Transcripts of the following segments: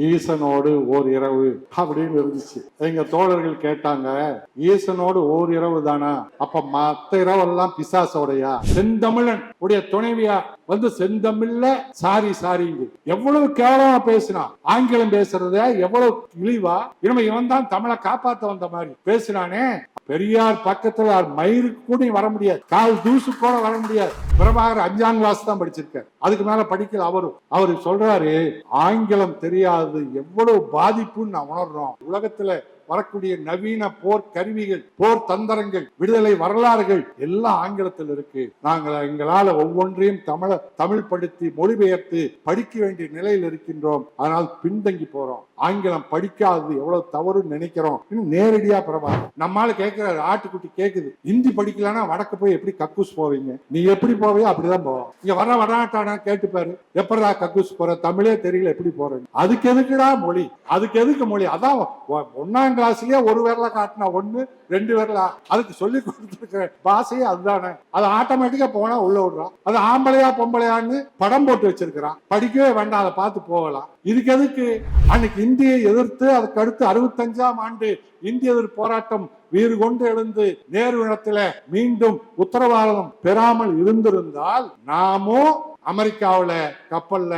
ஈசனோடு ஓர் இரவு அப்படின்னு இருந்துச்சு. எங்க தோழர்கள் கேட்டாங்க ஈசனோடு ஓர் இரவு தானா? அப்ப மத்த இரவெல்லாம் பிசாசோடையா? செந்தமிழன் உடைய துணைவியா? வந்து செந்தமிழ்ல சாரி சாரிங்க. எவ்வளவு கேவலமா பேசினா? ஆங்கிலம் பேசுறத எவ்வளவு இழிவா? இனிமே இவன் தான் தமிழை காப்பாத்த வந்த மாதிரி பேசினானே. பெரியார் பக்கத்துல மயிருக்கு கூட வர முடியாது. கால் தூசு கூட வர முடியாது. பிரபாகர் அஞ்சாம் கிளாஸ் தான் படிச்சிருக்காரு. அதுக்கு மேல படிக்கல அவரும். அவரு சொல்றாரு ஆங்கிலம் தெரியாது. அது எவ்வளவு பாதிப்புன்னு நான் உணர்றோம். உலகத்துல வரக்கூடிய நவீன போர் கருவிகள் போர் தந்திரங்கள் விடுதலை வரலாறுகள் எல்லாம் ஆங்கிலத்தில் இருக்கு. நாங்கள் எங்களால் ஒவ்வொன்றையும் தமிழ தமிழ் படுத்தி மொழிபெயர்த்து படிக்க வேண்டிய நிலையில் இருக்கின்றோம். அதனால் பின்தங்கி போறோம். ஆங்கிலம் படிக்காதது எவ்வளவு தவறுன்னு நினைக்கிறோம். இன்னும் நேரடியா பரவாயில்ல நம்மால கேட்கிற ஆட்டுக்குட்டி கேக்குது. ஹிந்தி படிக்கலன்னா வடக்கு போய் எப்படி கக்கூஸ் போவீங்க? நீ எப்படி போவியோ அப்படிதான் போவோம். இங்க வர வராட்டானா கேட்டுப்பாரு எப்படா கக்கூஸ் போற? தமிழே தெரியல எப்படி போறேன் அதுக்கு எதுக்குடா மொழி? அதுக்கு எதுக்கு மொழி? அதான் ஒன்னாங்க கிளாஸ்லயே ஒரு விரல காட்டினா ஒண்ணு ரெண்டு விரலா? அதுக்கு சொல்லி கொடுத்துருக்கிற பாசையே அதுதானே. அது ஆட்டோமேட்டிக்கா போனா உள்ள விடுறான். அது ஆம்பளையா பொம்பளையான்னு படம் போட்டு வச்சிருக்கிறான். படிக்கவே வேண்டாம் அதை பார்த்து போகலாம். இதுக்கு எதுக்கு? அன்னைக்கு இந்தியை எதிர்த்து அதுக்கு அடுத்து அறுபத்தஞ்சாம் ஆண்டு இந்திய எதிர் போராட்டம் வீறு கொண்டு எழுந்து நேரு இடத்துல மீண்டும் உத்தரவாதம் பெறாமல் இருந்திருந்தால் நாமும் அமெரிக்காவில் கப்பல்ல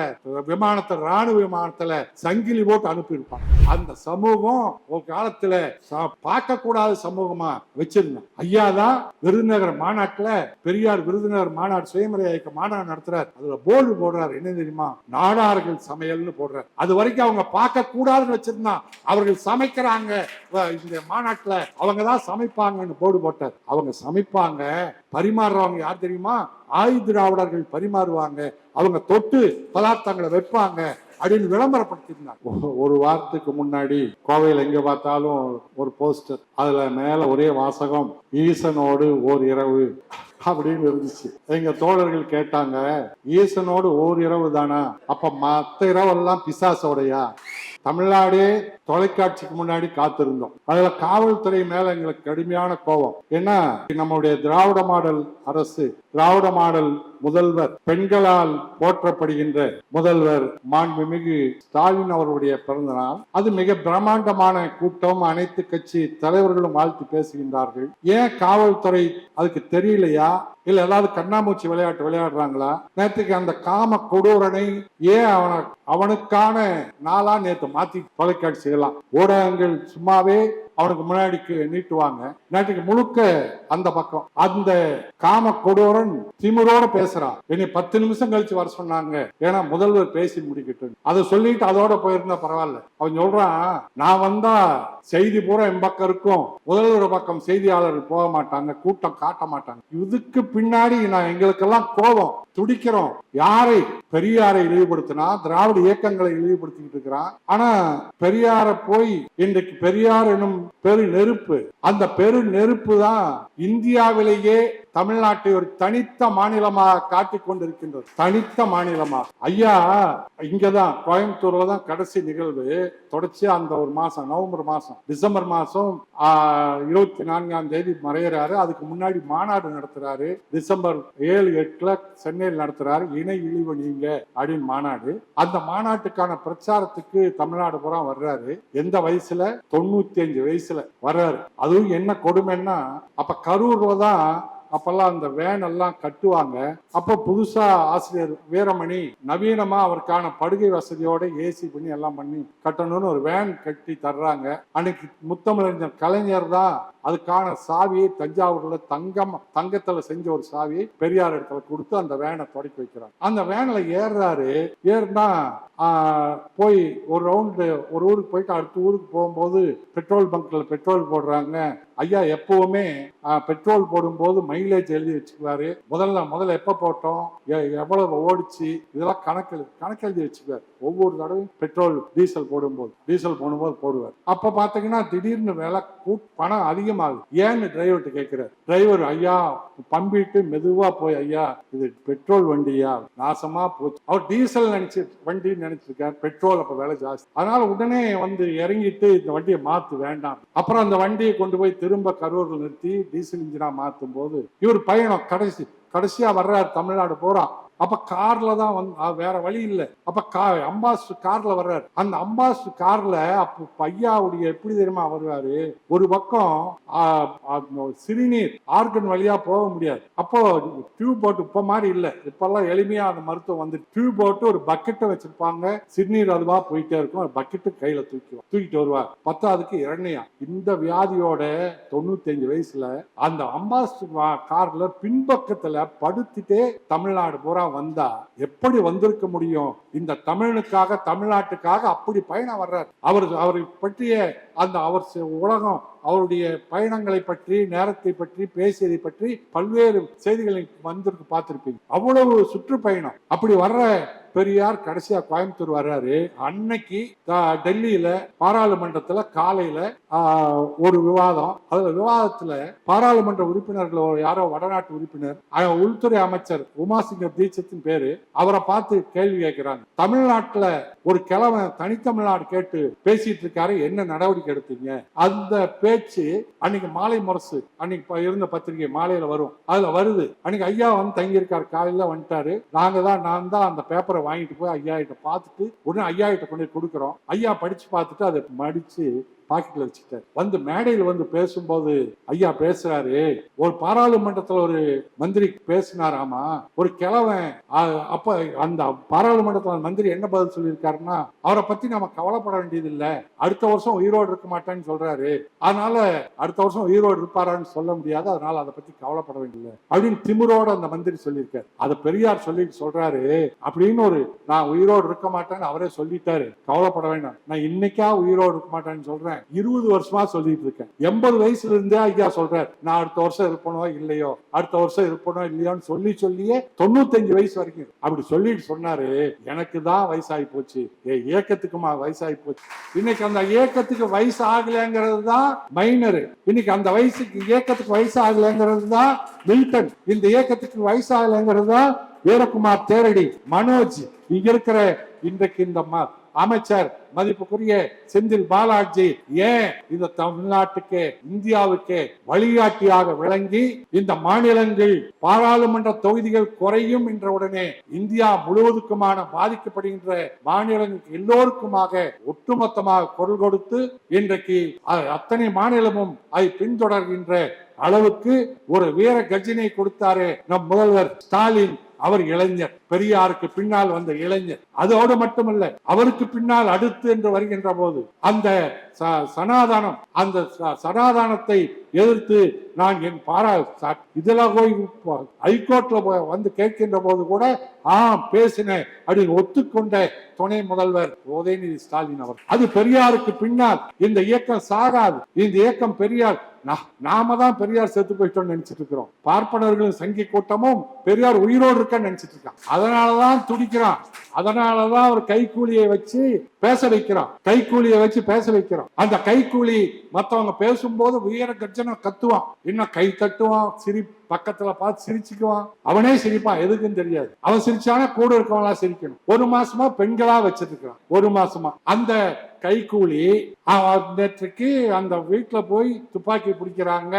விமானத்துல ராணுவ விமானத்துல சங்கிலி போட்டு அனுப்பியிருப்பாங்க. அந்த சமூகம் ஒரு காலத்துல பார்க்க கூடாத சமூகமா வச்சிருந்தான். ஐயா தான் விருதுநகர் மாநாட்டுல பெரியார் விருதுநகர் மாநாடு சுயமரியாதை இயக்க மாநாடு நடத்துறாரு. அதுல போர்டு போடுறாரு. என்ன தெரியுமா? நாடார்கள் சமையல்னு போடுறாரு. அது வரைக்கும் அவங்க பார்க்க கூடாதுன்னு வச்சிருந்தான் அவர்கள் சமைக்கிறாங்க. இந்த மாநாட்டுல அவங்க தான் சமைப்பாங்கன்னு போர்டு போட்டார். அவங்க சமைப்பாங்க. பரிமாறுறவங்க யார் தெரியுமா? ஆயுத திராவிடர்கள் பரிமாறுவாங்க. அவங்க தொட்டு பதார்த்தங்களை வைப்பாங்க. அப்படின்னு விளம்பரப்படுத்தியிருந்தாங்க. ஒரு வாரத்துக்கு முன்னாடி கோவையில் எங்க பார்த்தாலும் ஒரு போஸ்டர். அதுல மேல ஒரே வாசகம் ஈசனோடு ஓர் இரவு அப்படின்னு இருந்துச்சு. எங்க தோழர்கள் கேட்டாங்க ஈசனோடு ஓர் இரவு தானா? அப்ப மத்த இரவெல்லாம் பிசாசோடையா? தமிழ்நாடே தொலைக்காட்சிக்கு முன்னாடி காத்திருந்தோம். அதுல காவல்துறை மேல எங்களுக்கு கடுமையான கோபம். ஏன்னா நம்முடைய திராவிட மாடல் அரசு திராவிட மாடல் முதல்வர் பெண்களால் போற்றப்படுகின்ற முதல்வர் மாண்புமிகு ஸ்டாலின் அவர்களுடைய பிறந்த நாள் அது மிக பிரம்மாண்டமான கூட்டம். அனைத்து கட்சி தலைவர்களும் வாழ்த்து பேசுகின்றார்கள். ஏன் காவல்துறை அதுக்கு தெரியலையா? இல்ல ஏதாவது கண்ணாமூச்சி விளையாட்டு விளையாடுறாங்களா? நேற்றுக்கு அந்த காம கொடூரனை ஏன் அவன அவனுக்கான நாளா நேற்று மாத்தி தொலைக்காட்சிகள் சொல்லலாம். ஊடகங்கள் சும்மாவே அவனுக்கு முன்னாடி நீட்டுவாங்க. நேற்றுக்கு முழுக்க அந்த பக்கம். அந்த காம கொடூரன் திமுறோட பேசுறான். என்னை பத்து நிமிஷம் கழிச்சு வர சொன்னாங்க. ஏன்னா முதல்வர் பேசி முடிக்கட்டும். அதை சொல்லிட்டு அதோட போயிருந்தா பரவாயில்ல. அவன் சொல்றான் நான் வந்தா செய்தி பூரா என் பக்கம் இருக்கும். முதல்வர் பக்கம் செய்தியாளர்கள் போக மாட்டாங்க. கூட்டம் காட்ட மாட்டாங்க. இதுக்கு பின்னாடி நான் எங்களுக்கெல்லாம் கோபம் துடிக்கிறோம். யாரை பெரியாரை இழிவுபடுத்தினா திராவிட இயக்கங்களை இழிவுபடுத்திக்கிட்டு இருக்கிறான். ஆனா பெரியார போய் இன்றைக்கு பெரியார் எனும் பெரு நெருப்பு அந்த பெரு நெருப்பு தான் இந்தியாவிலேயே தமிழ்நாட்டை ஒரு தனித்த மாநிலமாக காட்டிக் கொண்டிருக்கின்றது. தனித்த மாநிலமாக. ஐயா இங்கதான் கோயம்புத்தூர்ல தான் கடைசி நிகழ்வு. தொடர்ச்சியா அந்த ஒரு மாசம் நவம்பர் மாசம் டிசம்பர் மாசம் இருபத்தி நான்காம் தேதி மறையிறாரு. அதுக்கு முன்னாடி மாநாடு நடத்துறாரு. டிசம்பர் ஏழு எட்டுல சென்னையில் நடத்துறாரு. இணை இழிவு நீங்க அப்படின்னு மாநாடு. அந்த மாநாட்டுக்கான பிரச்சாரத்துக்கு தமிழ்நாடு பூரா வர்றாரு. எந்த வயசுல? தொண்ணூத்தி அஞ்சு வயசுல வர்றாரு. அதுவும் என்ன கொடுமைன்னா அப்ப கரூர்ல தான் அப்பெல்லாம் அந்த வேன் எல்லாம் கட்டுவாங்க. அப்ப புதுசா ஆசிரியர் வீரமணி நவீனமா அவருக்கான படுகை வசதியோட ஏசி பண்ணி எல்லாம் பண்ணி கட்டணும்னு ஒரு வேன் கட்டி தர்றாங்க. அன்னைக்கு முத்தமிழறிஞர் கலைஞர் தான் அதுக்கான சாவியை தஞ்சாவூர்ல தங்கம் தங்கத்துல செஞ்ச ஒரு சாவியை பெரியார் இடத்துல கொடுத்து அந்த வேனை தொடக்கி வைக்கிறாங்க அந்த வேன்ல ஏறுறாரு. ஏறுனா போய் ஒரு ரவுண்டு ஒரு ஊருக்கு போயிட்டு அடுத்த ஊருக்கு போகும்போது பெட்ரோல் பங்க்ல பெட்ரோல் போடுறாங்க. ஐயா எப்பவுமே பெட்ரோல் போடும்போது மைலேஜ் எழுதி வச்சுக்குவாரு. முதல்ல முதல்ல எப்போ போட்டோம்? எ- எவ்வளவு ஓடிச்சு? இதெல்லாம் கணக்கு கணக்கு எழுதி வச்சுக்குவாரு. ஒவ்வொரு தடவையும் பெட்ரோல் டீசல் போடும்போது டீசல் போடும்போது போடுவார். அப்ப பாத்தீங்கன்னா திடீர்னு விலை பணம் அதிகமாகுது. ஏன்னு டிரைவர்கிட்ட கேட்கிறார். டிரைவர் ஐயா பம்பிட்டு மெதுவா போய் ஐயா இது பெட்ரோல் வண்டியா? நாசமா போச்சு. அவர் டீசல் நினைச்சு வண்டி நினைச்சிருக்கார். பெட்ரோல் அப்ப விலை ஜாஸ்தி. அதனால உடனே வந்து இறங்கிட்டு இந்த வண்டியை மாத்து வேண்டாம். அப்புறம் அந்த வண்டியை கொண்டு போய் திரும்ப கரூர்ல நிறுத்தி டீசல் இன்ஜினா மாத்தும் போது இவர் பயணம் கடைசி கடைசியா வர்றார் தமிழ்நாடு போறான் அப்ப கார்ல தான் வந்து வேற வழி இல்லை. அப்ப கா அம்பாஸ் கார்ல வர்றாரு. அந்த அம்பாஸ் கார்ல அப்ப பையாவுடைய எப்படி தெரியுமா வருவாரு? ஒரு பக்கம் சிறுநீர் ஆர்கன் வழியா போக முடியாது. அப்போ டியூப் போட்டு இப்ப மாதிரி இல்லை. இப்பெல்லாம் எளிமையா அந்த மருத்துவம் வந்து டியூப் போட்டு ஒரு பக்கெட்டை வச்சிருப்பாங்க. சிறுநீர் அதுவா போயிட்டே இருக்கும். ஒரு பக்கெட்டு கையில தூக்கி தூக்கிட்டு வருவார். பத்தாவதுக்கு இரண்டையா இந்த வியாதியோட தொண்ணூத்தஞ்சு வயசுல அந்த அம்பாஸ் கார்ல பின்பக்கத்துல படுத்துட்டே தமிழ்நாடு பூரா வந்தா எப்படி வந்திருக்க முடியும்? இந்த தமிழனுக்காக தமிழ்நாட்டுக்காக அப்படி பயணம் வர்றார். அவர் அவரை பற்றிய அந்த அவர் உலகம் அவருடைய பயணங்களை பற்றி நேரத்தை பற்றி பேசியதை பற்றி பல்வேறு செய்திகளை வந்திருக்கு பார்த்திருப்பீங்க. அவ்வளவு சுற்றுப்பயணம். அப்படி வர்ற பெரியார் கடைசியா கோயம்புத்தூர் வர்றாரு. அன்னைக்கு டெல்லியில பாராளுமன்றத்துல காலையில ஆஹ், ஒரு விவாதம். அதுல விவாதத்துல பாராளுமன்ற உறுப்பினர்கள் யாரோ வடநாட்டு உறுப்பினர் உள்துறை அமைச்சர் உமாசிங்கர் தீட்சத்தின் பேரு அவரை பார்த்து கேள்வி கேட்கிறாங்க. தமிழ்நாட்டுல ஒரு கிழவன் தனித்தமிழ்நாடு கேட்டு பேசிட்டு இருக்காரு. என்ன நடவடிக்கை எடுத்தீங்க. அந்த பேச்சு அன்னைக்கு மாலை முரசு. அன்னைக்கு இருந்த பத்திரிகை மாலையில வரும். அதுல வருது. அன்னைக்கு ஐயா வந்து தங்கியிருக்காரு. காலையில வந்துட்டாரு. நாங்க தான் நான் தான் அந்த பேப்பரை வாங்கிட்டு போய் ஐயா கிட்ட பார்த்துட்டு உடனே ஐயா கிட்ட கொண்டு கொடுக்குறோம். ஐயா படிச்சு பார்த்துட்டு அதை மடிச்சு பாக்கெட்ல வச்சுட்டாரு வந்து மேடையில் வந்து பேசும்போது ஐயா பேசுறாரு. ஒரு பாராளுமன்றத்துல ஒரு மந்திரி பேசினாராமா? ஒரு கிழவன் அப்ப அந்த பாராளுமன்றத்துல அந்த மந்திரி என்ன பதில் சொல்லியிருக்காருன்னா அவரை பத்தி நம்ம கவலைப்பட வேண்டியது இல்ல அடுத்த வருஷம் உயிரோடு இருக்க மாட்டேன்னு சொல்றாரு. அதனால அடுத்த வருஷம் உயிரோடு இருப்பாரான்னு சொல்ல முடியாது. அதனால அதை பத்தி கவலைப்பட வேண்டியது அப்படின்னு திமுரோட அந்த மந்திரி சொல்லியிருக்காரு. அதை பெரியார் சொல்லிட்டு சொல்றாரு. அப்படின்னு ஒரு நான் உயிரோடு இருக்க மாட்டேன்னு அவரே சொல்லிட்டாரு. கவலைப்பட வேண்டாம். நான் இன்னைக்கா உயிரோடு இருக்க மாட்டேன்னு சொல்றேன். இருபது வருஷமா சொல்லிட்டு இருக்கேன். எண்பது வயசுல இருந்தே ஐயா சொல்றேன் நான் அடுத்த வருஷம் இருப்பனோ இல்லையோ? அடுத்த வருஷம் இருப்பனோ இல்லையோன்னு சொல்லி சொல்லியே தொண்ணூத்தஞ்சு வயசு வரைக்கும் அப்படி சொல்லிட்டு சொன்னாரு எனக்கு தான் வயசாகி போச்சு. ஏ இயக்கத்துக்குமா வயசாகி போச்சு. இன்னைக்கு அந்த இயக்கத்துக்கு வயசு ஆகலைங்கிறது தான் மைனரு இன்னைக்கு அந்த வயசுக்கு இயக்கத்துக்கு வயசு ஆகலைங்கிறது தான் மில்டன் இந்த இயக்கத்துக்கு வயசு ஆகலைங்கிறது தான் வீரகுமார் தேரடி மனோஜ் இங்க இருக்கிற இன்றைக்கு இந்த அமைச்சர் மதிப்புக்குரிய செந்தில் பாலாஜி ஏன் இந்த தமிழ்நாட்டுக்கு இந்தியாவுக்கு வழிகாட்டியாக விளங்கி இந்த மாநிலங்கள் பாராளுமன்ற தொகுதிகள் குறையும் என்ற உடனே இந்தியா முழுவதுக்குமான பாதிக்கப்படுகின்ற மாநிலங்கள் எல்லோருக்குமாக ஒட்டுமொத்தமாக குரல் கொடுத்து இன்றைக்கு அத்தனை மாநிலமும் அதை பின்தொடர்கின்ற அளவுக்கு ஒரு வீர கஜினை கொடுத்தாரு நம் முதல்வர் ஸ்டாலின். அவர் இளைஞர் பெரியாருக்கு பின்னால் வந்த இளைஞர். அதோடு மட்டுமல்ல அவருக்கு பின்னால் அடுத்து என்று வருகின்ற போது அந்த ச- சனாதனம் அந்த ச- சனாதனத்தை எதிர்த்து நான் என் பாரா இதெல்லாம் போய் ஹைகோர்ட்ல வந்து கேட்கின்ற போது கூட ஆ பேசினேன் அப்படின்னு ஒத்துக்கொண்ட துணை முதல்வர் உதயநிதி ஸ்டாலின் அவர். அது பெரியாருக்கு பின்னால் இந்த இயக்கம் சாகாது. இந்த இயக்கம் பெரியார் நாம தான் பெரியார் செத்து போயிட்டோம்னு நினைச்சிட்டு இருக்கிறோம். பார்ப்பனர்களும் சங்கி கூட்டமும் பெரியார் உயிரோடு இருக்கான்னு நினைச்சிட்டு இருக்கான். அதனாலதான் துடிக்கிறான். அதனாலதான் அவர் கைக்கூலியை வச்சு பேச வைக்கிறான். கைக்கூலியை வச்சு பேச வைக்கிறான். அந்த கைக்கூலி மத்தவங்க பேசும்போது உயர கத்துவான். இன்னும் கை தட்டுவான் சிரிப்பு பக்கத்துல பார்த்து சிரிச்சுக்குவான். அவனே சிரிப்பான். எதுக்குன்னு தெரியாது. அவன் சிரிச்சானா கூட இருக்கவங்களா சிரிக்கணும். ஒரு மாசமா பெண்களா வச்சிட்டு இருக்கான் ஒரு மாசமா. அந்த கைக்கூலி நேற்றுக்கு அந்த வீட்டுல போய் துப்பாக்கி பிடிக்கிறாங்க.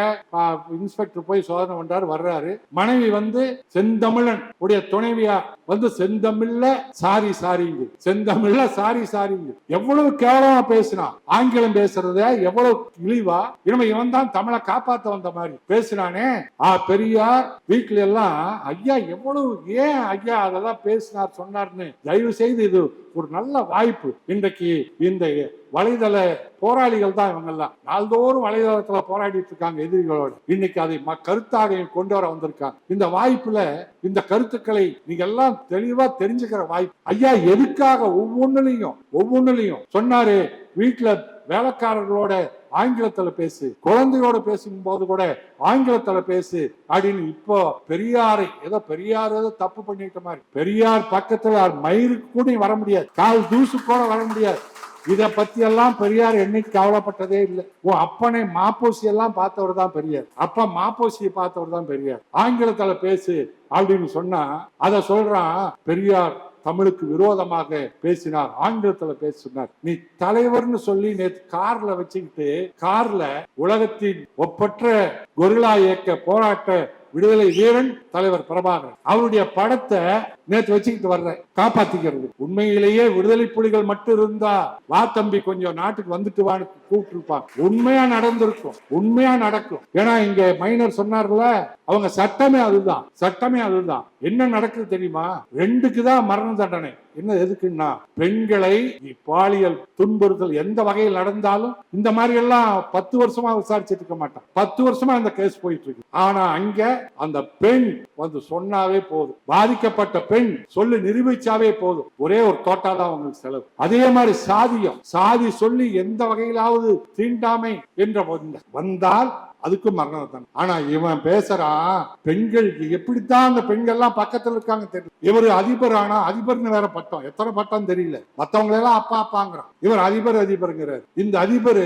இன்ஸ்பெக்டர் போய் சோதனை பண்றாரு வர்றாரு. மனைவி வந்து செந்தமிழன். உடைய துணைவியா வந்து செந்தமிழ்ல சாரி சாரிங்க. செந்தமிழ்ல சாரி சாரிங்க. எவ்வளவு கேவலமா பேசினான். ஆங்கிலம் பேசுறத எவ்வளவு இழிவா. இனிமே இவன் தான் தமிழை காப்பாத்த வந்த மாதிரி பேசினானே. ஆ பெரியார் வீட்டுல எல்லாம் ஐயா எவ்வளவு ஏன் ஐயா அதெல்லாம் பேசினார் சொன்னார்னு? தயவு செய்து இது ஒரு நல்ல வாய்ப்பு. இன்றைக்கு இந்த வலைதள போராளிகள் தான் இவங்க எல்லாம் நாள்தோறும் வலைதளத்துல போராடிட்டு இருக்காங்க எதிரிகளோடு. இன்னைக்கு அதை ம- கருத்தாக கொண்டு வர வந்திருக்காங்க. இந்த வாய்ப்புல இந்த கருத்துக்களை நீங்க எல்லாம் தெளிவா தெரிஞ்சுக்கிற வாய்ப்பு. ஐயா எதுக்காக ஒவ்வொன்னுலையும் ஒவ்வொன்னுலையும்? சொன்னாரு வீட்டுல வேலைக்காரர்களோட ஆங்கிலத்துல பேசு. குழந்தையோட பேசும்போது கூட ஆங்கிலத்துல பேசு. அப்படின்னு இப்போ பெரியாரை ஏதோ பெரியார் ஏதோ தப்பு பண்ணிட்ட மாதிரி. பெரியார் பக்கத்துல மயிருக்கு கூட வர முடியாது. கால் தூசு கூட வர முடியாது. இதை பத்தி எல்லாம் பெரியார் என்னைக்கு கவலைப்பட்டதே இல்லை. ஓ அப்பனை மாப்போசி எல்லாம் பார்த்தவர் தான் பெரியார். அப்பா மாப்போசியை பார்த்தவர் தான் பெரியார். ஆங்கிலத்துல பேசு அப்படின்னு சொன்னா அதை சொல்றான் பெரியார். தமிழுக்கு விரோதமாக பேசினார் ஆங்கிலத்துல பேசினார். நீ தலைவர்னு சொல்லி நேற்று கார்ல வச்சுக்கிட்டு கார்ல உலகத்தின் ஒப்பற்ற கொரிலா இயக்க போராட்ட விடுதலை வீரன் தலைவர் பிரபாகரன். அவருடைய படத்தை நேற்று வச்சுக்கிட்டு வர்றேன். காப்பாத்திக்கிறது. உண்மையிலேயே விடுதலை புலிகள் மட்டும் இருந்தா வா தம்பி கொஞ்சம் நாட்டுக்கு வந்துட்டு வான்னு கூப்பிட்டு இருப்பாங்க உண்மையா நடந்திருக்கும். உண்மையா நடக்கும். ஏன்னா இங்க மைனர் சொன்னார்ல அவங்க சட்டமே அதுதான். சட்டமே அதுதான். என்ன நடக்குது தெரியுமா? ரெண்டுக்கு தான் மரண தண்டனை. என்ன எதுக்குன்னா பெண்களை பாலியல் துன்புறுத்தல் எந்த வகையில் நடந்தாலும் இந்த மாதிரி எல்லாம் பத்து வருஷமா விசாரிச்சுட்டு இருக்க மாட்டான். பத்து வருஷமா இந்த கேஸ் போயிட்டு இருக்கு. ஆனா அங்க அந்த பெண் வந்து சொன்னாவே போதும். பாதிக்கப்பட்ட பெண் சொல்லி நிரூபிச்சாவே போதும். ஒரே ஒரு தோட்டா தான் அவங்களுக்கு செலவு. அதே மாதிரி சாதியம். சாதி சொல்லி எந்த வகையிலாவது தீண்டாமை என்ற வந்தால் அதுக்கு மரணம் தான். ஆனா இவன் பேசுறான் பெண்களுக்கு எப்படித்தான் அந்த பெண்கள்லாம் பக்கத்துல இருக்காங்க தெரியும் இவர் அதிபர் ஆனா அதிபர்னு வேற பட்டம். எத்தனை பட்டம் தெரியல. மத்தவங்க எல்லாம் அப்பா அப்பாங்கிறான். இவர் அதிபர் அதிபருங்கிறார். இந்த அதிபர்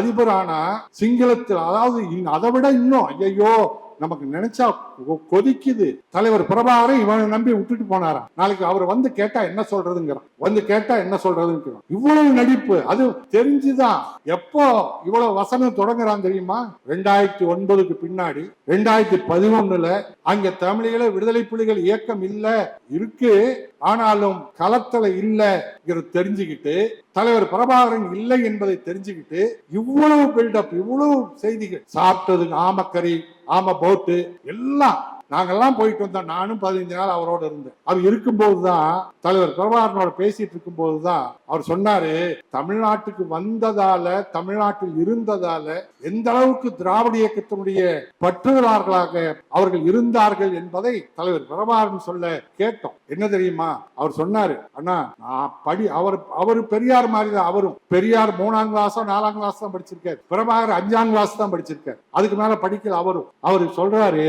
அதிபர் ஆனா சிங்களத்தில் அதாவது அதை விட இன்னும் ஐயோ நமக்கு நினைச்சா கொ- கொதிக்குது. தலைவர் பிரபாகரை இவனை நம்பி விட்டுட்டு போனாராம். நாளைக்கு அவர் வந்து கேட்டா என்ன சொல்றதுங்கிறான். வந்து கேட்டா என்ன சொல்றதுங்கிறான். இவ்வளவு நடிப்பு அது தெரிஞ்சுதான். எப்போ இவ்வளவு வசனம் தொடங்குறான் தெரியுமா? ரெண்டாயிரத்தி ஒன்பதுக்கு பின்னாடி ரெண்டாயிரத்தி பதினொன்னுல அங்க தமிழீழ விடுதலை புலிகள் இயக்கம் இல்ல இருக்கு. ஆனாலும் களத்துல இல்லைங்கிறது தெரிஞ்சுக்கிட்டு தலைவர் பிரபாகரன் இல்லை என்பதை தெரிஞ்சுக்கிட்டு இவ்வளவு பில்டப் இவ்வளவு செய்திகள். சாப்பிட்டது ஆமக்கறி ஆமா போட்டு எல்லாம் நாங்கெல்லாம் போயிட்டு வந்தோம். நானும் பதினஞ்சு நாள் அவரோட இருந்தேன். அவர் இருக்கும்போது தான் தலைவர் பிரபாகரனோட பேசிட்டு இருக்கும்போது தான் அவர் சொன்னாரு தமிழ்நாட்டுக்கு வந்ததால தமிழ்நாட்டில் இருந்ததால எந்த அளவுக்கு திராவிட இயக்கத்தினுடைய பற்றுகிறார்களாக அவர்கள் இருந்தார்கள் என்பதை தலைவர் பிரபாகரன் சொல்ல கேட்டோம். என்ன தெரியுமா? அவர் சொன்னாரு அண்ணா நான் படி அவர் அவர் பெரியார் மாதிரி தான் அவரும் பெரியார் மூணாம் கிளாஸோ நாலாம் கிளாஸ் தான் படிச்சிருக்காரு. பிரபாகர் அஞ்சாம் கிளாஸ் தான் படிச்சிருக்காரு. அதுக்கு மேல படிக்கல அவரும். அவர் சொல்றாரு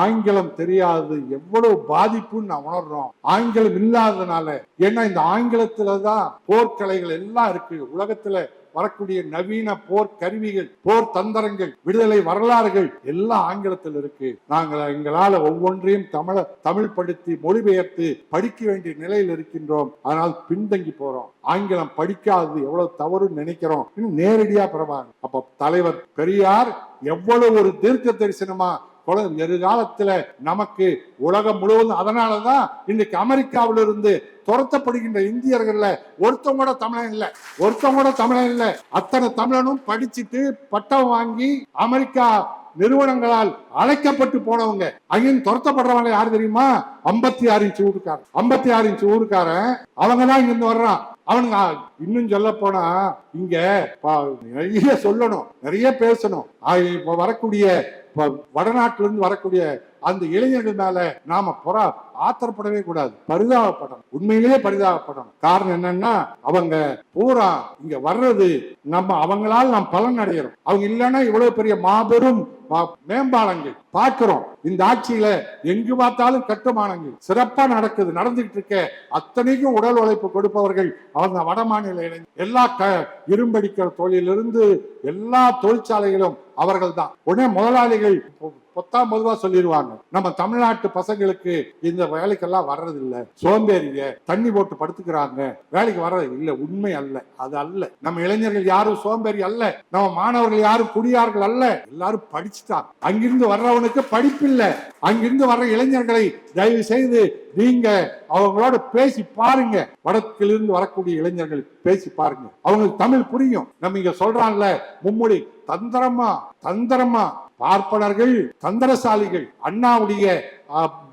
ஆங்கிலம் தெரியாது. எவ்வளவு பாதிப்புன்னு நான் உணர்றோம். ஆங்கிலம் இல்லாததுனால ஏன்னா இந்த ஆங்கிலத்துல தான் போர்க்கலைகள் எல்லாம் இருக்கு. உலகத்துல வரக்கூடிய நவீன போர் கருவிகள் போர் தந்திரங்கள் விடுதலை வரலாறுகள் எல்லாம் ஆங்கிலத்தில் இருக்கு. நாங்கள் எங்களால ஒவ்வொன்றையும் தமிழ தமிழ் படுத்தி மொழிபெயர்த்து படிக்க வேண்டிய நிலையில் இருக்கின்றோம். அதனால் பின்தங்கி போறோம். ஆங்கிலம் படிக்காதது எவ்வளவு தவறுன்னு நினைக்கிறோம். இன்னும் நேரடியா பிரபாகர் அப்ப தலைவர் பெரியார் எவ்வளவு ஒரு தீர்க்க தரிசனமா எதிர்காலத்துல நமக்கு உலகம் முழுவதும் அதனாலதான் இன்னைக்கு அமெரிக்காவில இருந்து துரத்தப்படுகின்ற இந்தியர்கள்ல ஒருத்தவங்க கூட தமிழன் இல்ல. ஒருத்தவங்க கூட தமிழன் இல்ல. அத்தனை தமிழனும் படிச்சுட்டு பட்டம் வாங்கி அமெரிக்கா நிறுவனங்களால் அழைக்கப்பட்டு போனவங்க. அங்கேயும் துரத்தப்படுறவங்க யாரு தெரியுமா? ஐம்பத்தி ஆறு இன்ச்சு ஊருக்காரன் ஐம்பத்தி ஆறு இன்ச்சு ஊருக்காரன் அவங்க தான் இங்கிருந்து வர்றான். அவனுங்க இன்னும் சொல்ல போனா இங்க பா- நிறைய சொல்லணும். நிறைய பேசணும். ஆ, வரக்கூடிய வடநாட்டிலிருந்து வரக்கூடிய அந்த இளைஞர்கள் மேல நாம புறா ஆத்திரப்படவே கூடாது. பரிதாபப்படணும். உண்மையிலேயே பரிதாபப்படணும். காரணம் என்னன்னா அவங்க பூரா இங்க வர்றது நம்ம அவங்களால் நாம் பலன் அடைகிறோம் அவங்க இல்லைன்னா இவ்வளவு பெரிய மாபெரும் மேம்பாலங்கள். பார்க்கிறோம். இந்த ஆட்சியில எங்கு பார்த்தாலும் கட்டுமானங்கள் சிறப்பா நடக்குது நடந்துகிட்டு இருக்க. அத்தனைக்கும் உடல் உழைப்பு கொடுப்பவர்கள் அவங்க வட மாநில எல்லா க இரும்படிக்கிற தொழிலிருந்து எல்லா தொழிற்சாலைகளும் அவர்கள் தான் உடனே முதலாளிகள் பொத்தா பொதுவா சொல்லிடுவாங்க. நம்ம தமிழ்நாட்டு பசங்களுக்கு இந்த வேலைக்கெல்லாம் வர்றது இல்ல சோம்பேறிய தண்ணி போட்டு படுத்துக்கிறாங்க. வேலைக்கு வர்றது இல்ல உண்மை அல்ல அது அல்ல. நம்ம இளைஞர்கள் யாரும் சோம்பேறி அல்ல. நம்ம மாணவர்கள் யாரும் குடியார்கள் அல்ல. எல்லாரும் படிச்சுட்டாங்க. அங்கிருந்து வர்றவனுக்கு படிப்பு இல்ல அங்கிருந்து வர்ற இளைஞர்களை தயவு செய்து நீங்க அவங்களோட பேசி பாருங்க. வடக்கிலிருந்து வரக்கூடிய இளைஞர்கள் பேசி பாருங்க. அவங்களுக்கு தமிழ் புரியும். நம்ம இங்க சொல்றான்ல மும்மொழி தந்திரமா தந்திரமா பார்ப்பனர்கள் தந்திரசாலிகள் அண்ணாவுடைய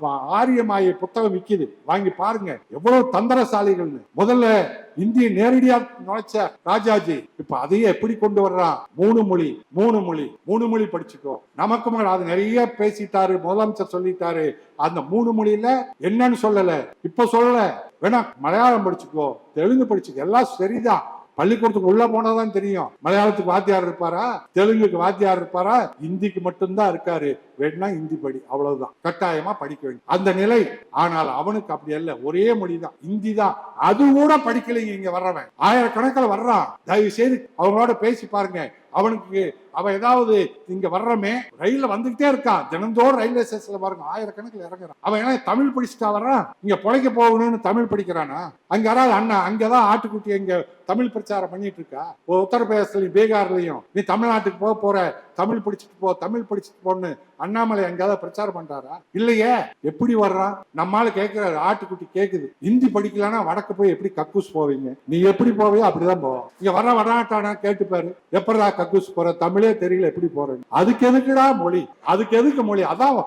ஆரியமாய புத்தகம் விற்கிது வாங்கி பாருங்க. எவ்வளவு தந்திரசாலிகள்னு. முதல்ல இந்திய நேரடியா நுழைச்ச ராஜாஜி இப்ப அதையே எப்படி கொண்டு வர்றான்? மூணு மொழி மூணு மொழி மூணு மொழி படிச்சுக்கோ. நமக்கும் அது நிறைய பேசிட்டாரு முதலமைச்சர் சொல்லிட்டாரு. அந்த மூணு மொழியில என்னன்னு சொல்லல. இப்ப சொல்லல. வேணா மலையாளம் படிச்சுக்கோ தெலுங்கு படிச்சுக்கோ எல்லாம் சரிதான். பள்ளிக்கூடத்துக்கு உள்ள போனாதான் தெரியும். மலையாளத்துக்கு வாத்தியார் இருப்பாரா? தெலுங்குக்கு வாத்தியார் இருப்பாரா? இந்திக்கு மட்டும்தான் இருக்காரு. வேணா இந்தி படி. அவ்வளவுதான். கட்டாயமா படிக்க வேண்டும். அந்த நிலை ஆனால் அவனுக்கு அப்படி அல்ல. ஒரே மொழி தான் இந்தி தான் அது கூட படிக்கலைங்க இங்க வர்றவன். ஆயிரக்கணக்கில் வர்றான். தயவு செய்து அவங்களோட பேசி பாருங்க. அவனுக்கு அவன் ஏதாவது இங்க வர்றமே ரயில்ல வந்துகிட்டே இருக்கான். தினந்தோறும் ரயில்வே ஸ்டேஷன்ல பாருங்க. ஆயிரக்கணக்கில் இறங்குறான். அவன் ஏன்னா தமிழ் படிச்சுட்டா வர்றான்? இங்க பொழைக்க போகணும்னு தமிழ் படிக்கிறானா? அங்க யாராவது அண்ணா? அங்கதான் ஆட்டுக்குட்டி இங்க தமிழ் பிரச்சாரம் பண்ணிட்டு இருக்கா ஓ, உத்தரப்பிரதேசலையும் பீகார்லயும். நீ தமிழ்நாட்டுக்கு போக போற தமிழ் படிச்சுட்டு போ தமிழ் படிச்சுட்டு போன்னு அண்ணாமலை எங்கேயாவது பிரச்சாரம் பண்றாரா? இல்லையே. எப்படி வர்றான் நம்மால கேட்கிறாரு ஆட்டுக்குட்டி கேக்குது. ஹிந்தி படிக்கலன்னா வடக்கு போய் எப்படி கக்கூஸ் போவீங்க? நீ எப்படி போவியோ அப்படிதான் போவோம். இங்க வர வராட்டானா கேட்டுப்பாரு எப்படா கக்கூஸ் போற? தமிழே தெரியல எப்படி போறேன் அதுக்கு எதுக்குடா மொழி? அதுக்கு எதுக்கு மொழி? அதான்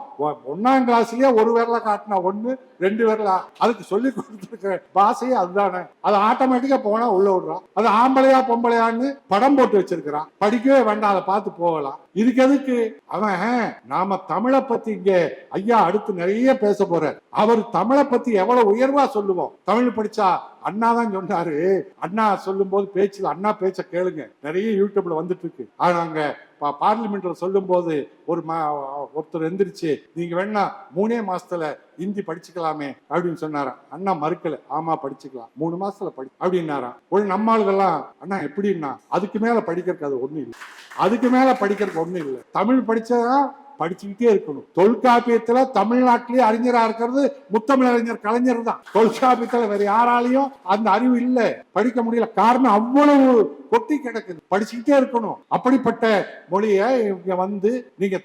ஒன்னாம் கிளாஸ்லயே ஒரு விரல காட்டினா ஒண்ணு ரெண்டு விரலா. அதுக்கு சொல்லி கொடுத்துருக்க பாஷையே அதுதானே. அது ஆட்டோமேட்டிக்கா போனா உள்ள போடுறான். அது ஆம்பளையா பொம்பளையான்னு படம் போட்டு வச்சிருக்கிறான். படிக்கவே வேண்டாம் அதை பார்த்து போகலாம். இதுக்கு எதுக்கு? அவன் நாம தமிழை பத்தி இங்க ஐயா அடுத்து நிறைய பேச போறார். அவர் தமிழை பத்தி எவ்வளவு உயர்வா சொல்லுவோம். தமிழ் படிச்சா அண்ணா தான் சொன்னாரு. அண்ணா சொல்லும் போது பேச்சு அண்ணா பேச்ச கேளுங்க. நிறைய யூடியூப்ல வந்துட்டு இருக்கு. ஆனா அங்க பா- பார்லிமெண்ட்ல ஒரு ம- ஒருத்தர் எந்திரிச்சு நீங்க வேணா மூணே மாசத்துல ஹிந்தி படிச்சுக்கலாமே அப்படின்னு சொன்னாராம் அண்ணா மறுக்கல. ஆமா படிச்சுக்கலாம். மூணு மாசத்துல படி அப்படின்னாராம் ஒரு நம்ம ஆளுகெல்லாம் அண்ணா எப்படின்னா அதுக்கு மேல படிக்கிறதுக்கு அது ஒண்ணு இல்லை. அதுக்கு மேல படிக்கிறதுக்கு ஒன்றும் இல்லை. தமிழ் படிச்சா படிச்சுக்கிட்டே இருக்கணும். தொல்காப்பியத்துல தமிழ்நாட்டிலேயே அறிஞரா இருக்கிறது முத்தமிழறிஞர் கலைஞர் தான். தொல்காப்பியத்துல வேற யாராலையும் அந்த அறிவு இல்லை. படிக்க முடியல. காரணம் அவ்வளவு கொட்டி கிடக்குது. படிச்சுக்கிட்டே இருக்கணும். அப்படிப்பட்ட மொழியை இங்க வந்து நீங்க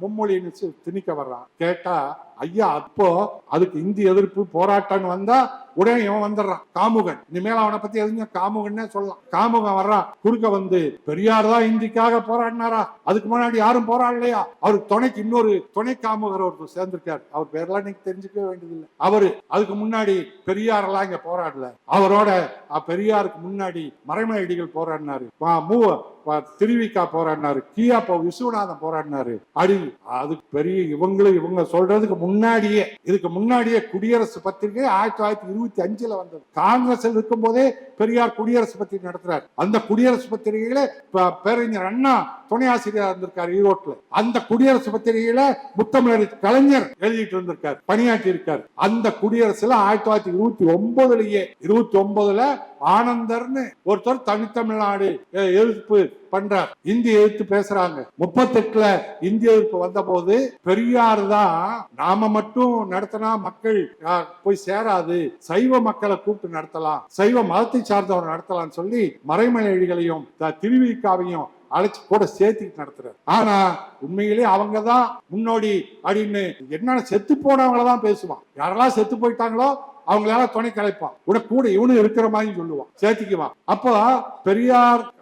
மும்மொழின்னு திணிக்க வர்றான். கேட்டா ஐயா அப்போ அதுக்கு இந்தி எதிர்ப்பு போராட்டம்னு வந்தா உடனே இவன் வந்துடுறான். காமுகன். இனிமேல் அவனை பத்தி எதுங்க காமுகன்னே சொல்லலாம். காமுகன் வர்றான். குறுக்க வந்து பெரியார் தான் இந்திக்காக போராடினாரா? அதுக்கு முன்னாடி யாரும் போராடலையா? அவருக்கு துணைக்கு இன்னொரு துணை காமுகர் ஒருத்தர் சேர்ந்திருக்காரு. அவர் பேர்லாம் நீங்க தெரிஞ்சுக்க வேண்டியதில்லை. அவரு அதுக்கு முன்னாடி பெரியாரெல்லாம் இங்க போராடல. அவரோட பெரியாருக்கு முன்னாடி மறைமலையடிகள் போராடினாரு வா- மூ வா- திருவிக்கா போராடினாரு. கியாப்போ விஸ்வநாதன் போராடினாரு. அடி அதுக்கு பெரிய இவங்களும் இவங்க சொல்றதுக்கு முன்னாடியே இதுக்கு முன்னாடியே குடியரசு பத்திரிகை ஆயிரத்தி தொள்ளாயிரத்தி இருபத்தி அஞ்சுல வந்தது. காங்கிரஸ் இருக்கும் போதே பெரியார் குடியரசு பத்திரிகை நடத்துறாரு. அந்த குடியரசு பத்திரிகையில பேரறிஞர் அண்ணா துணை ஆசிரியர் இருந்திருக்காரு ஈரோட்ல அந்த குடியரசு பத்திரிகையில முத்தமிழர் கலைஞர் எழுதிட்டு இருந்திருக்காரு பணியாற்றி இருக்காரு. அந்த குடியரசுல ஆயிரத்தி தொள்ளாயிரத்தி இருபத்தி ஒன்பதுலயே இருபத்தி ஒன்பதுல ஆனந்தர்னு ஒருத்தர் தனித்தமிழ்நாடு எதிர்ப்பு பண்றார். இந்தி எதிர்த்து பேசுறாங்க. முப்பத்தெட்டுல இந்திய எதிர்ப்பு வந்த போது பெரியார் தான் நாம மட்டும் நடத்தினா மக்கள் போய் சேராது. சைவ மக்களை கூப்பிட்டு நடத்தலாம். சைவ மதத்தை சார்ந்தவர் நடத்தலாம்னு சொல்லி மறைமலைகளையும் திருவிக்காவையும் அழைச்சு கூட சேர்த்துக்கிட்டு நடத்துறாரு. ஆனா உண்மையிலே அவங்க தான் முன்னோடி அப்படின்னு என்ன செத்து போனவங்கள தான் பேசுவான். யாரெல்லாம் செத்து போயிட்டாங்களோ அவங்களால துணை கலைப்பான். கூட கூட இவனு இருக்கிற மாதிரி சொல்லுவான். சேர்த்துக்குவான். அப்போ பெரியார்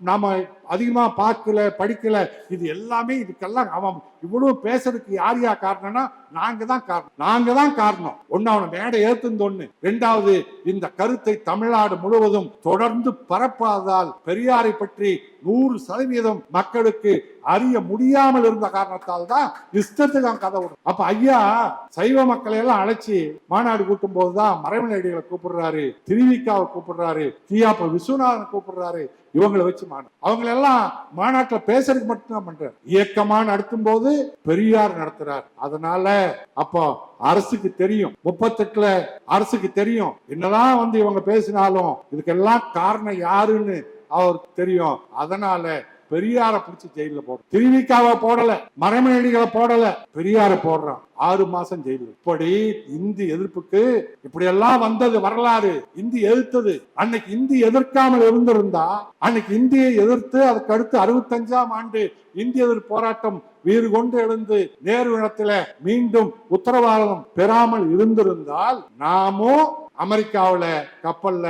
நாம அதிகமா பார்க்கல படிக்கல இது எல்லாமே இதுக்கெல்லாம் அவன் இவ்வளவு பேசுறதுக்கு யார் யார் காரணம்னா நாங்க தான் காரணம். நாங்க தான் காரணம். ஒன்னு அவனை மேடை ஏத்துந்து ஒண்ணு ரெண்டாவது இந்த கருத்தை தமிழ்நாடு முழுவதும் தொடர்ந்து பரப்பாததால் பெரியாரை பற்றி நூறு சதவீதம் மக்களுக்கு அறிய முடியாமல் இருந்த காரணத்தால் தான் இஷ்டத்துக்கு அவன் கதை விடும் அப்ப ஐயா சைவ மக்களை எல்லாம் அழைச்சி மாநாடு கூட்டும் போதுதான் மறைமலையடிகளை கூப்பிடுறாரு திருவிக்காவை கூப்பிடுறாரு கியாப்ப விஸ்வநாதனை கூப்பிடுறாரு. இவங்களை வச்சு மாநாடு அவங்களெல்லாம் எல்லாம் மாநாட்டுல பேசுறதுக்கு மட்டும்தான் பண்றாரு. இயக்கமா நடத்தும் போது பெரியார் நடத்துறார். அதனால அப்போ அரசுக்கு தெரியும். முப்பத்தெட்டுல அரசுக்கு தெரியும். என்னதான் வந்து இவங்க பேசினாலும் இதுக்கெல்லாம் காரணம் யாருன்னு அவருக்கு தெரியும். அதனால பெரியார பிடிச்சி ஜெயில போடுற திருவிக்காவை போடல மரமணிகளை போடல பெரியார போடுறான் ஆறு மாசம் ஜெயில். இப்படி இந்தி எதிர்ப்புக்கு இப்படி எல்லாம் வந்தது வரலாறு. இந்தி எதிர்த்தது. அன்னைக்கு இந்தி எதிர்க்காமல் இருந்திருந்தா அன்னைக்கு இந்தியை எதிர்த்து அதுக்கு அடுத்து அறுபத்தஞ்சாம் ஆண்டு இந்திய எதிர்ப்பு போராட்டம் வீறு கொண்டு எழுந்து நேரு இடத்துல மீண்டும் உத்தரவாதம் பெறாமல் இருந்திருந்தால் நாமும் அமெரிக்காவில கப்பல்ல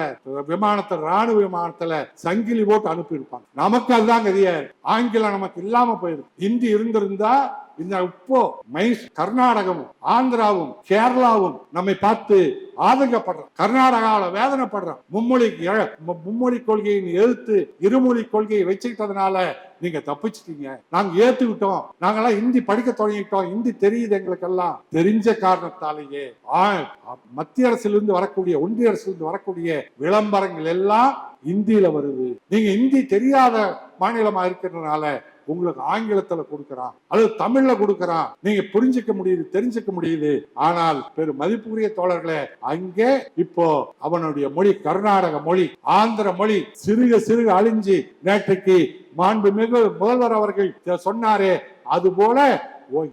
விமானத்துல ராணுவ விமானத்துல சங்கிலி போட்டு அனுப்பியிருப்பாங்க. நமக்கு அதுதான் கதியா ஆங்கிலம் நமக்கு இல்லாம போயிடும் ஹிந்தி இருந்திருந்தா இந்த இப்போ மைஸ் கர்நாடகமும் ஆந்திராவும் கேரளாவும் நம்மை பார்த்து ஆதங்கப்படுறோம் கர்நாடகாவில் வேதனைப்படுறோம் மும்மொழி மும்மொழி கொள்கையின் எழுத்து இருமொழி கொள்கையை வச்சுக்கிட்டதுனால நீங்க தப்பிச்சிட்டீங்க. நாங்க ஏத்துக்கிட்டோம். நாங்கெல்லாம் ஹிந்தி படிக்க தொடங்கிட்டோம் ஹிந்தி தெரியுது எங்களுக்கெல்லாம். தெரிஞ்ச காரணத்தாலேயே. ஆ- மத்திய அரசிலிருந்து வரக்கூடிய ஒன்றிய அரசிலிருந்து வரக்கூடிய விளம்பரங்கள் எல்லாம் இந்தியில வருது. நீங்க ஹிந்தி தெரியாத மாநிலமா இருக்கிறதுனால உங்களுக்கு ஆங்கிலத்துல கொடுக்கறான். அல்லது தமிழ்ல கொடுக்கறான். நீங்க புரிஞ்சுக்க முடியுது தெரிஞ்சுக்க முடியுது. ஆனால் பெரு மதிப்புக்குரிய தோழர்களே அங்கே இப்போ அவனுடைய மொழி கர்நாடக மொழி ஆந்திர மொழி சிறுக சிறுக அழிஞ்சு நேற்றைக்கு மாண்புமிகு முதல்வர் அவர்கள் சொன்னாரே அதுபோல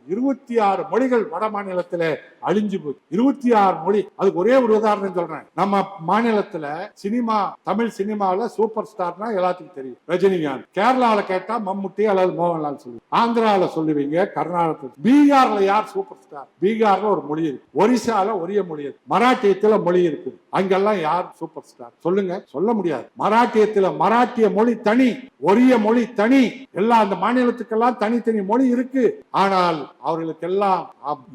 இருபத்தி ஆறு மொழிகள் வட மாநிலத்துல அழிஞ்சு போச்சு. இருபத்தி ஆறு மொழி. அதுக்கு ஒரே ஒரு உதாரணம் சொல்றேன். நம்ம மாநிலத்துல சினிமா தமிழ் சினிமாவில சூப்பர் ஸ்டார்னா எல்லாத்துக்கும் தெரியும். ரஜினிகாந்த். கேரளால கேட்டா மம்முட்டி அல்லது மோகன்லால் சொல்லுவீங்க. ஆந்திரால சொல்லுவீங்க கர்நாடகத்தில். பீகார்ல யார் சூப்பர் ஸ்டார்? பீகார்ல ஒரு மொழி இருக்கு. ஒரிசால ஒரே மொழி இருக்கு. மராட்டியத்துல மொழி இருக்குது அங்கெல்லாம் யார் சூப்பர் ஸ்டார்? சொல்லுங்க. சொல்ல முடியாது. மராட்டியத்துல மராட்டிய மொழி தனி ஒரிய மொழி தனி. எல்லா அந்த மாநிலத்துக்கெல்லாம் தனித்தனி மொழி இருக்கு. ஆனா ஆனால் அவர்களுக்கெல்லாம்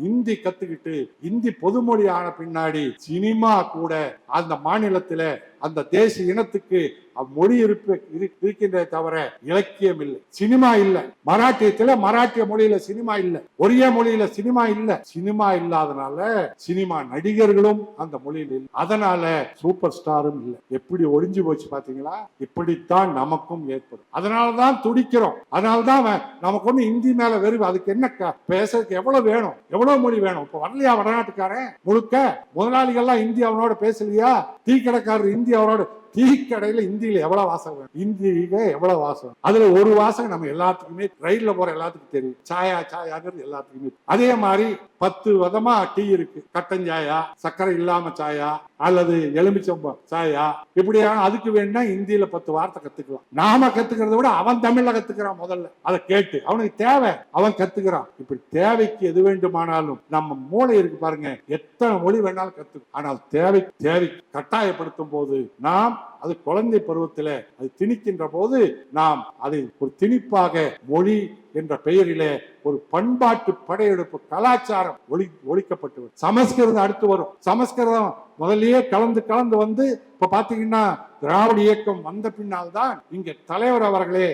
இந்தி கத்துக்கிட்டு இந்தி பொதுமொழி ஆன பின்னாடி சினிமா கூட அந்த மாநிலத்தில அந்த தேசிய இனத்துக்கு மொழி இருப்பு இரு- தவிர இலக்கியம் இல்லை. சினிமா இல்லை. மராட்டியத்துல மராட்டிய மொழியில சினிமா இல்லை. ஒரே மொழியில சினிமா இல்லை. சினிமா இல்லாதனால சினிமா நடிகர்களும் அந்த மொழியில் இல்லை. அதனால சூப்பர் ஸ்டாரும் இல்லை. எப்படி ஒளிஞ்சு போச்சு பாத்தீங்களா இப்படித்தான் நமக்கும் ஏற்படும். அதனாலதான் துடிக்கிறோம். அதனாலதான் அவன் நமக்கு ஒண்ணு இந்தி மேல வெறும் அதுக்கு என்ன பேசுறதுக்கு எவ்வளவு வேணும்? எவ்வளவு மொழி வேணும்? இப்ப வரலையா வடநாட்டுக்காரன்? முழுக்க முதலாளிகள்லாம் இந்தி அவனோட பேசலையா? டீ கடைக்காரர் இந்தி அவரோட டீ கடையில இந்தியில எவ்வளவு வாசகம் இந்திய இந்தியில எவ்வளவு வாசகம்? அதுல ஒரு வாசகம் நம்ம எல்லாத்துக்குமே ரயில்ல போற எல்லாத்துக்கும் தெரியும். சாயா சாயாங்கிறது எல்லாத்துக்குமே. அதே மாதிரி பத்து விதமா டீ இருக்கு. கட்டன் சாயா சர்க்கரை இல்லாம சாயா அல்லது எலுமிச்சம்பம் சாயா. இப்படியான அதுக்கு வேணா இந்தியில பத்து வார்த்தை கத்துக்கலாம். நாம கத்துக்கிறத விட அவன் தமிழ்ல கத்துக்கிறான் முதல்ல. அதை கேட்டு அவனுக்கு தேவை. அவன் கத்துக்கிறான். இப்படி தேவைக்கு எது வேண்டுமானாலும் நம்ம மூளை இருக்கு பாருங்க. எத்தனை மொழி வேணாலும் கத்துக்கும். ஆனால் தேவை தேவை கட்டாயப்படுத்தும் போது நாம் அது குழந்தை பருவத்தில் அது திணிக்கின்ற போது நாம் அதை ஒரு திணிப்பாக மொழி என்ற பெயரிலே ஒரு பண்பாட்டு படையெடுப்பு கலாச்சாரம் ஒளி ஒழிக்கப்பட்டு சமஸ்கிருதம் அடுத்து வரும். சமஸ்கிருதம் முதல்லயே கலந்து கலந்து வந்து இப்ப பாத்தீங்கன்னா திராவிட இயக்கம் வந்த பின்னால் தான் இங்க தலைவர் அவர்களே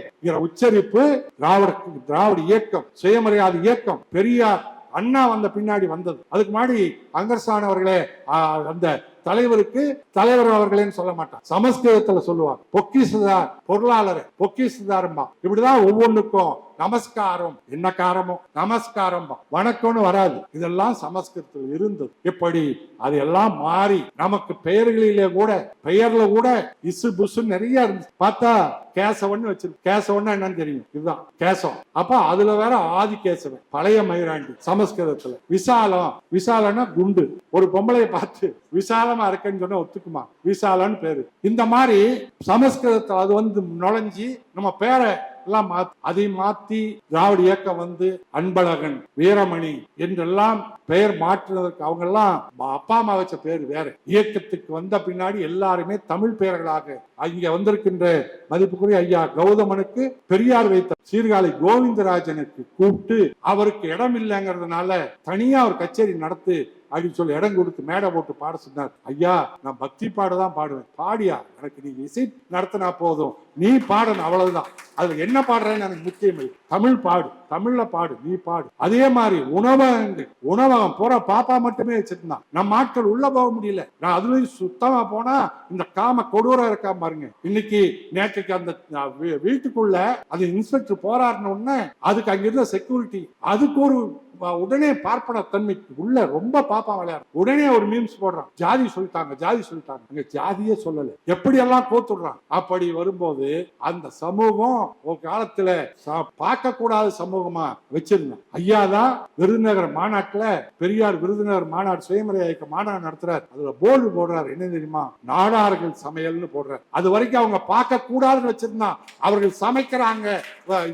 உச்சரிப்பு திராவிட திராவிட இயக்கம் சுயமரியாதை இயக்கம் பெரியார் அண்ணா வந்த பின்னாடி வந்தது. அதுக்கு முன்னாடி அங்கர்சான் அவர்களே அந்த தலைவருக்கு தலைவர் அவர்களேன்னு சொல்ல மாட்டான். சமஸ்கிருதத்துல சொல்லுவார் பொக்கிசுதார் பொருளாளர் பொக்கிசுதாரம்பா இப்படிதான் ஒவ்வொன்றுக்கும் நமஸ்காரம். என்ன காரமோ? நமஸ்காரம் வணக்கம்னு வராது. இதெல்லாம் சமஸ்கிருதத்தில் இருந்தது. இப்படி அதெல்லாம் மாறி நமக்கு பெயர்களிலே கூட பெயர்ல கூட இசு புசு நிறைய இருந்துச்சு. பார்த்தா கேசவன் வச்சிருக்கு. கேசவன்னா என்னன்னு தெரியும். இதுதான். கேசவம். அப்ப அதுல வேற ஆதி கேசவன். பழைய மயிராண்டி சமஸ்கிருதத்துல. விசாலம். விசாலன்னா குண்டு. ஒரு பொம்பளைய பார்த்து விசாலமா இருக்கேன்னு சொன்னா ஒத்துக்குமா? விசாலன்னு பேரு. இந்த மாதிரி சமஸ்கிருதத்தை அது வந்து நுழைஞ்சி நம்ம பேரை எல்லாம் அதை மாத்தி திராவிட இயக்கம் வந்து அன்பழகன் வீரமணி என்றெல்லாம் பெயர் மாற்றுவதற்கு அவங்க எல்லாம் அப்பா அம்மா வச்ச பேர் வேற. இயக்கத்துக்கு வந்த பின்னாடி எல்லாருமே தமிழ் பெயர்களாக இங்க வந்திருக்கின்ற மதிப்புக்குரிய ஐயா கௌதமனுக்கு பெரியார் வைத்த சீர்காழி கோவிந்தராஜனுக்கு கூப்பிட்டு அவருக்கு இடம் இல்லைங்கிறதுனால தனியா ஒரு கச்சேரி நடத்து அப்படின்னு சொல்லி இடம் கொடுத்து மேடை போட்டு பாட சொன்னார். ஐயா நான் பக்தி பாடுதான் பாடுவேன். பாடியா? எனக்கு நீ இசை நடத்தினா போதும். நீ பாடணும் அவ்வளவுதான். அதுல என்ன பாடுறேன்னு எனக்கு முக்கியம் இல்லை. தமிழ் பாடு. தமிழ்ல பாடு. நீ பாடு. அதே மாதிரி உணவகங்கள். உணவகம் போற பாப்பா மட்டுமே வச்சிருந்தான். நம்ம ஆட்கள் உள்ள போக முடியல. நான் அதுலயும் சுத்தமா போனா இந்த காம கொடூரம் இருக்கா பாருங்க. இன்னைக்கு நேற்றுக்கு அந்த வீ- வீட்டுக்குள்ள அது இன்ஸ்பெக்டர் போராடின உடனே அதுக்கு அங்கிருந்த செக்யூரிட்டி அதுக்கு ஒரு உடனே பார்ப்பன தன்மை உள்ள ரொம்ப பாப்பா விளையாடு. உடனே ஒரு மீம்ஸ் போடுறான். ஜாதி சொல்லிட்டாங்க ஜாதி சொல்லிட்டாங்க. அங்க ஜாதியே சொல்லல. எப்படி எல்லாம் கோத்துடுறான் அப்படி வரும்போது அந்த சமூகம் ஒரு காலத்துல பார்க்க கூடாத சமூகமா வச்சிருந்தேன். ஐயா தான் விருதுநகர் மாநாட்டுல பெரியார் விருதுநகர் மாநாடு சுயமரியாதை இயக்க மாநாடு நடத்துறாரு. அதுல போர்டு போடுறாரு. என்ன தெரியுமா? நாடார்கள் சமையல்னு போடுறாரு. அது வரைக்கும் அவங்க பார்க்க கூடாதுன்னு வச்சிருந்தான் அவர்கள் சமைக்கிறாங்க.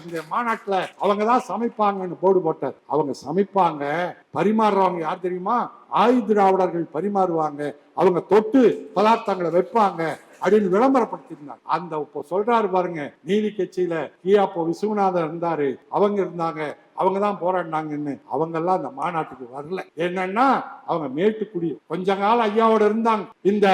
இந்த மாநாட்டுல அவங்க தான் சமைப்பாங்கன்னு போர்டு போட்டார். அவங்க சமைப்பாங்க. பரிமாறுறவங்க யார் தெரியுமா? ஆயுதிராவிடர்கள் பரிமாறுவாங்க. அவங்க தொட்டு பதார்த்தங்களை வைப்பாங்க அப்படின்னு விளம்பரப்படுத்திருந்தாங்க அந்த இப்போ சொல்றாரு பாருங்க நீதி கட்சியில கியாப்போ விஸ்வநாதர் இருந்தாரு. அவங்க இருந்தாங்க. அவங்க தான் போராடினாங்கன்னு. அவங்க எல்லாம் அந்த மாநாட்டுக்கு வரல. என்னன்னா அவங்க மேட்டுக்குடி கொஞ்ச காலம் ஐயாவோட இருந்தாங்க. இந்த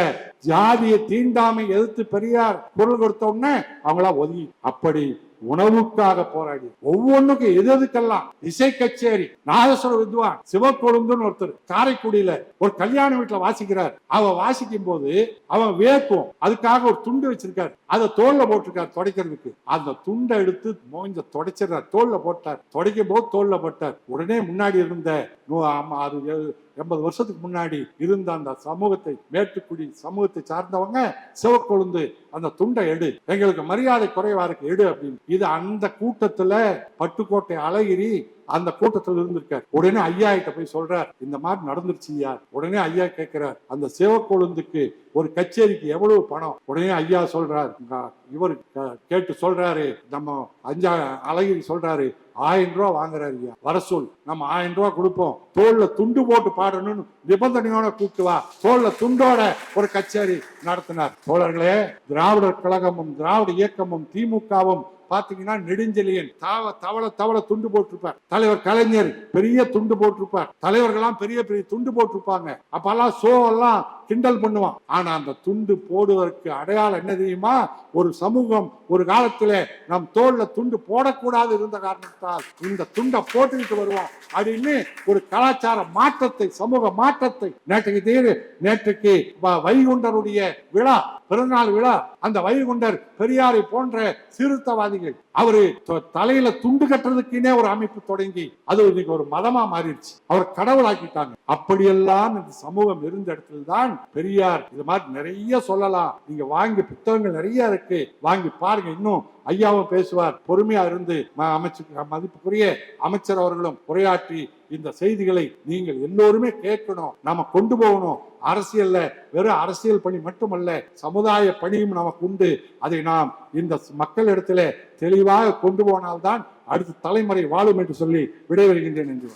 ஜாதிய தீண்டாமை எதிர்த்து பெரியார் குரல் கொடுத்த உடனே அவங்களா ஒதுங்கி. அப்படி உணவுக்காக போராடி ஒவ்வொன்றுக்கும் எது எதுக்கெல்லாம்? இசை கச்சேரி நாதஸ்வர வித்வான் சிவக்கொழுந்துன்னு ஒருத்தர் காரைக்குடியில ஒரு கல்யாண வீட்டுல வாசிக்கிறார். அவ வாசிக்கும் போது அவன் வேக்கும் அதுக்காக ஒரு துண்டு வச்சிருக்காரு. அதை தோல்ல போட்டிருக்காரு துடைக்கிறதுக்கு. அந்த துண்டை எடுத்து மோஞ்ச துடைச்சிடுறார். தோல்ல போட்டார். துடைக்கும் போது தோல்ல போட்டார். உடனே முன்னாடி இருந்த நூ- ஆமா, அது எண்பது வருஷத்துக்கு முன்னாடி இருந்த அந்த சமூகத்தை மேட்டுக்குடி சமூகத்தை சார்ந்தவங்க சிவக்கொழுந்து அந்த துண்டை எடு. எங்களுக்கு மரியாதை குறைவா இருக்கு எடு அப்படின்னு. இது அந்த கூட்டத்துல பட்டுக்கோட்டை அழகிரி அந்த கூட்டத்தில் இருந்திருக்கார். உடனே ஐயா கிட்ட போய் சொல்றார் இந்த மாதிரி நடந்துருச்சு ஐயா. உடனே ஐயா கேட்கிறார் அந்த சிவக்கொழுந்துக்கு ஒரு கச்சேரிக்கு எவ்வளவு பணம்? உடனே ஐயா சொல்றார் இவர் கேட்டு சொல்றாரு. நம்ம அஞ்சா அழகிரி சொல்றாரு ஆயிரம் ரூபா வாங்குறாரு ஐயா. வர சொல். நம்ம ஆயிரம் ரூபா கொடுப்போம். தோல்ல துண்டு போட்டு பாடணும்னு நிபந்தனையோட கூப்பிட்டு வா. தோல்ல துண்டோட ஒரு கச்சேரி நடத்தினார். தோழர்களே திராவிடர் கழகமும் திராவிட இயக்கமும் திமுகவும் பாத்தீங்கன்னா நெடுஞ்செழியன். தாவ தவள தவள துண்டு போட்டிருப்பார். தலைவர் கலைஞர் பெரிய துண்டு போட்டிருப்பார். தலைவர்கள்லாம் பெரிய பெரிய துண்டு போட்டிருப்பாங்க. அப்பெல்லாம் ஷோ எல்லாம் கிண்டல் பண்ணுவான். ஆனா அந்த துண்டு போடுவதற்கு அடையாளம் என்ன தெரியுமா? ஒரு சமூகம் ஒரு காலத்துல நம் தோல்ல துண்டு போடக்கூடாது இருந்த காரணத்தால் இந்த துண்டை போட்டுக்கிட்டு வருவோம் அப்படின்னு ஒரு கலாச்சார மாற்றத்தை சமூக மாற்றத்தை நேற்றைக்கு தேர் நேற்றுக்கு வைகுண்டருடைய விழா பிறந்தநாள் விழா அந்த வைகுண்டர் பெரியாரை போன்ற சீர்திருத்தவாதிகள் அவரு தலையில துண்டு கட்டுறதுக்குன்னே ஒரு அமைப்பு தொடங்கி அது இன்னைக்கு ஒரு மதமா மாறிடுச்சு. அவர் கடவுளாக்கிட்டாங்க அப்படியெல்லாம் இந்த சமூகம் இருந்த இடத்துல தான் பெரியார் இது மாதிரி நிறைய சொல்லலாம். நீங்க வாங்கி புத்தகங்கள் நிறைய இருக்கு. வாங்கி பாருங்க. இன்னும் ஐயாவும் பேசுவார். பொறுமையா இருந்து அமைச்சு மதிப்புக்குரிய அமைச்சர் அவர்களும் உரையாற்றி இந்த செய்திகளை நீங்கள் எல்லோருமே கேட்கணும். நாம கொண்டு போகணும். அரசியல்ல வெறும் அரசியல் பணி மட்டுமல்ல சமுதாய பணியும் நமக்கு உண்டு. அதை நாம் இந்த மக்களிடத்திலே தெளிவாக கொண்டு போனால்தான் அடுத்த தலைமுறை வாழும் என்று சொல்லி விடைபெறுகின்றேன் என்று.